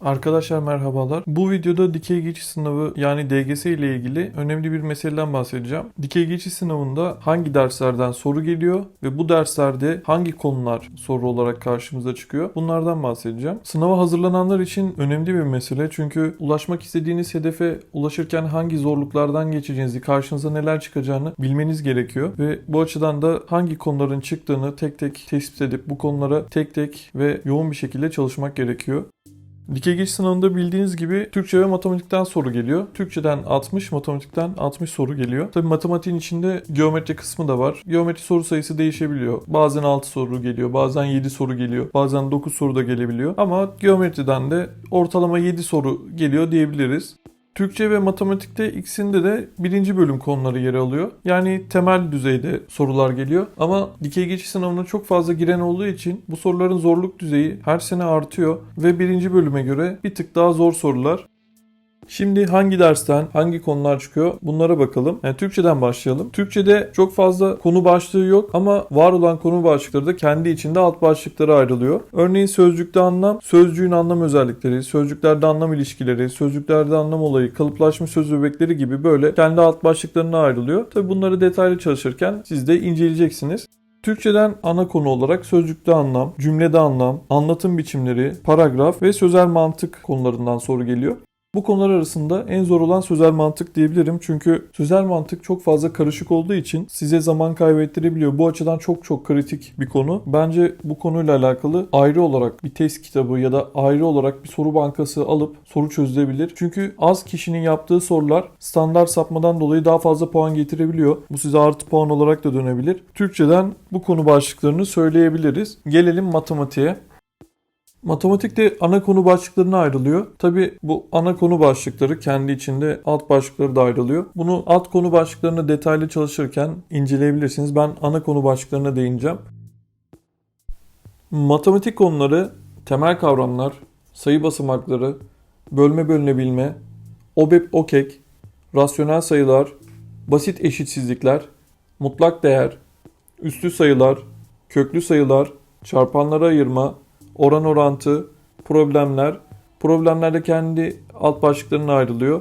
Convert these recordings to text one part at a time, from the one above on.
Arkadaşlar merhabalar. Bu videoda dikey geçiş sınavı yani DGS ile ilgili önemli bir meseleden bahsedeceğim. Dikey geçiş sınavında hangi derslerden soru geliyor ve bu derslerde hangi konular soru olarak karşımıza çıkıyor? Bunlardan bahsedeceğim. Sınava hazırlananlar için önemli bir mesele çünkü ulaşmak istediğiniz hedefe ulaşırken hangi zorluklardan geçeceğinizi, karşınıza neler çıkacağını bilmeniz gerekiyor ve bu açıdan da hangi konuların çıktığını tek tek tespit edip bu konulara tek tek ve yoğun bir şekilde çalışmak gerekiyor. Dikey geçiş sınavında bildiğiniz gibi Türkçe ve matematikten soru geliyor. Türkçeden 60, matematikten 60 soru geliyor. Tabii matematiğin içinde geometri kısmı da var. Geometri soru sayısı değişebiliyor. Bazen 6 soru geliyor, bazen 7 soru geliyor, bazen 9 soru da gelebiliyor. Ama geometriden de ortalama 7 soru geliyor diyebiliriz. Türkçe ve matematikte ikisinde de birinci bölüm konuları yer alıyor. Yani temel düzeyde sorular geliyor. Ama dikey geçiş sınavına çok fazla giren olduğu için bu soruların zorluk düzeyi her sene artıyor ve birinci bölüme göre bir tık daha zor sorular. Şimdi hangi dersten hangi konular çıkıyor bunlara bakalım. Yani Türkçeden başlayalım. Türkçede çok fazla konu başlığı yok ama var olan konu başlıkları da kendi içinde alt başlıklara ayrılıyor. Örneğin sözcükte anlam, sözcüğün anlam özellikleri, sözcüklerde anlam ilişkileri, sözcüklerde anlam olayı, kalıplaşmış söz öbekleri gibi böyle kendi alt başlıklarına ayrılıyor. Tabi bunları detaylı çalışırken siz de inceleyeceksiniz. Türkçeden ana konu olarak sözcükte anlam, cümlede anlam, anlatım biçimleri, paragraf ve sözel mantık konularından soru geliyor. Bu konular arasında en zor olan sözel mantık diyebilirim. Çünkü sözel mantık çok fazla karışık olduğu için size zaman kaybettirebiliyor. Bu açıdan çok çok kritik bir konu. Bence bu konuyla alakalı ayrı olarak bir test kitabı ya da ayrı olarak bir soru bankası alıp soru çözülebilir. Çünkü az kişinin yaptığı sorular standart sapmadan dolayı daha fazla puan getirebiliyor. Bu size artı puan olarak da dönebilir. Türkçeden bu konu başlıklarını söyleyebiliriz. Gelelim matematiğe. Matematikte ana konu başlıklarına ayrılıyor. Tabi bu ana konu başlıkları kendi içinde alt başlıkları da ayrılıyor. Bunu alt konu başlıklarını detaylı çalışırken inceleyebilirsiniz. Ben ana konu başlıklarına değineceğim. Matematik konuları temel kavramlar, sayı basamakları, bölme bölünebilme, OBEP OKEK, rasyonel sayılar, basit eşitsizlikler, mutlak değer, üstü sayılar, köklü sayılar, çarpanlara ayırma, oran orantı, problemler. Problemlerde kendi alt başlıklarına ayrılıyor.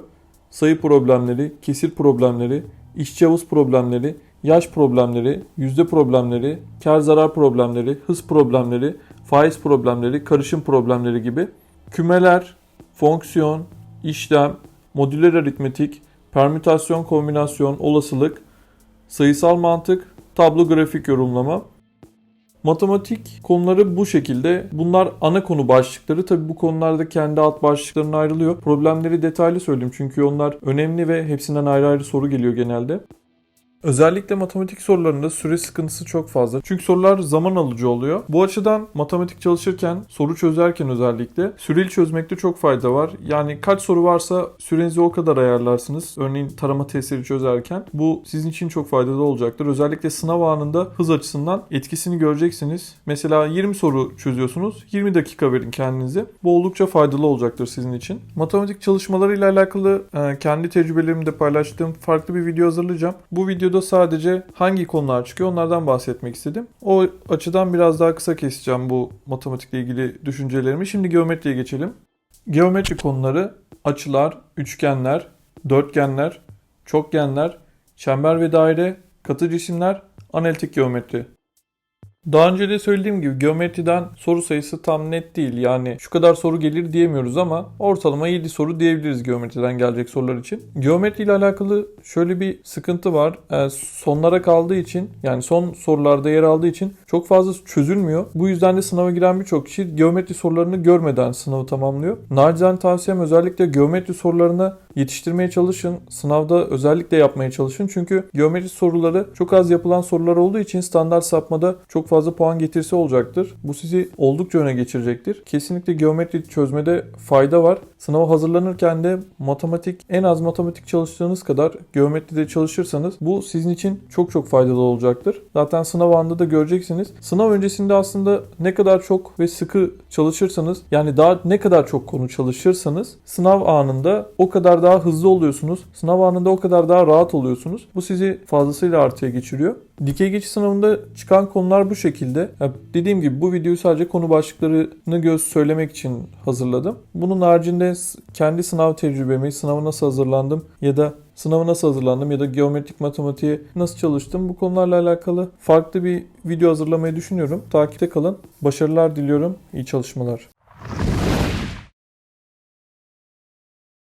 Sayı problemleri, kesir problemleri, işçi havuz problemleri, yaş problemleri, yüzde problemleri, kar zarar problemleri, hız problemleri, faiz problemleri, karışım problemleri gibi kümeler, fonksiyon, işlem, modüler aritmetik, permütasyon, kombinasyon, olasılık, sayısal mantık, tablo grafik yorumlama. Matematik konuları bu şekilde. Bunlar ana konu başlıkları. Tabi bu konularda kendi alt başlıklarına ayrılıyor. Problemleri detaylı söyleyeyim çünkü onlar önemli ve hepsinden ayrı ayrı soru geliyor genelde. Özellikle matematik sorularında süre sıkıntısı çok fazla. Çünkü sorular zaman alıcı oluyor. Bu açıdan matematik çalışırken, soru çözerken özellikle süreli çözmekte çok fayda var. Yani kaç soru varsa sürenizi o kadar ayarlarsınız. Örneğin tarama testleri çözerken. Bu sizin için çok faydalı olacaktır. Özellikle sınav anında hız açısından etkisini göreceksiniz. Mesela 20 soru çözüyorsunuz. 20 dakika verin kendinize. Bu oldukça faydalı olacaktır sizin için. Matematik çalışmalarıyla alakalı e, kendi tecrübelerimi de paylaştığım farklı bir video hazırlayacağım. Bu videoda sadece hangi konular çıkıyor onlardan bahsetmek istedim. O açıdan biraz daha kısa keseceğim bu matematikle ilgili düşüncelerimi. Şimdi geometriye geçelim. Geometri konuları açılar, üçgenler, dörtgenler, çokgenler, çember ve daire, katı cisimler, analitik geometri. Daha önce de söylediğim gibi geometriden soru sayısı tam net değil. Yani şu kadar soru gelir diyemiyoruz ama ortalama 7 soru diyebiliriz geometriden gelecek sorular için. Geometri ile alakalı şöyle bir sıkıntı var. Ee, sonlara kaldığı için yani son sorularda yer aldığı için çok fazla çözülmüyor. Bu yüzden de sınava giren birçok kişi geometri sorularını görmeden sınavı tamamlıyor. Nacizane tavsiyem özellikle geometri sorularına yetiştirmeye çalışın. Sınavda özellikle yapmaya çalışın. Çünkü geometri soruları çok az yapılan sorular olduğu için standart sapmada çok fazla puan getirisi olacaktır. Bu sizi oldukça öne geçirecektir. Kesinlikle geometri çözmede fayda var. Sınava hazırlanırken de matematik en az matematik çalıştığınız kadar geometride çalışırsanız bu sizin için çok çok faydalı olacaktır. Zaten sınav anında da göreceksiniz. Sınav öncesinde aslında ne kadar çok ve sıkı çalışırsanız yani daha ne kadar çok konu çalışırsanız sınav anında o kadar daha hızlı oluyorsunuz. Sınav anında o kadar daha rahat oluyorsunuz. Bu sizi fazlasıyla artıya geçiriyor. Dikey geçiş sınavında çıkan konular bu şekilde şekilde. Ya dediğim gibi bu videoyu sadece konu başlıklarını göz söylemek için hazırladım. Bunun haricinde kendi sınav tecrübemi, sınava nasıl hazırlandım ya da sınava nasıl hazırlandım ya da geometrik matematiğe nasıl çalıştım bu konularla alakalı farklı bir video hazırlamayı düşünüyorum. Takipte kalın. Başarılar diliyorum. İyi çalışmalar.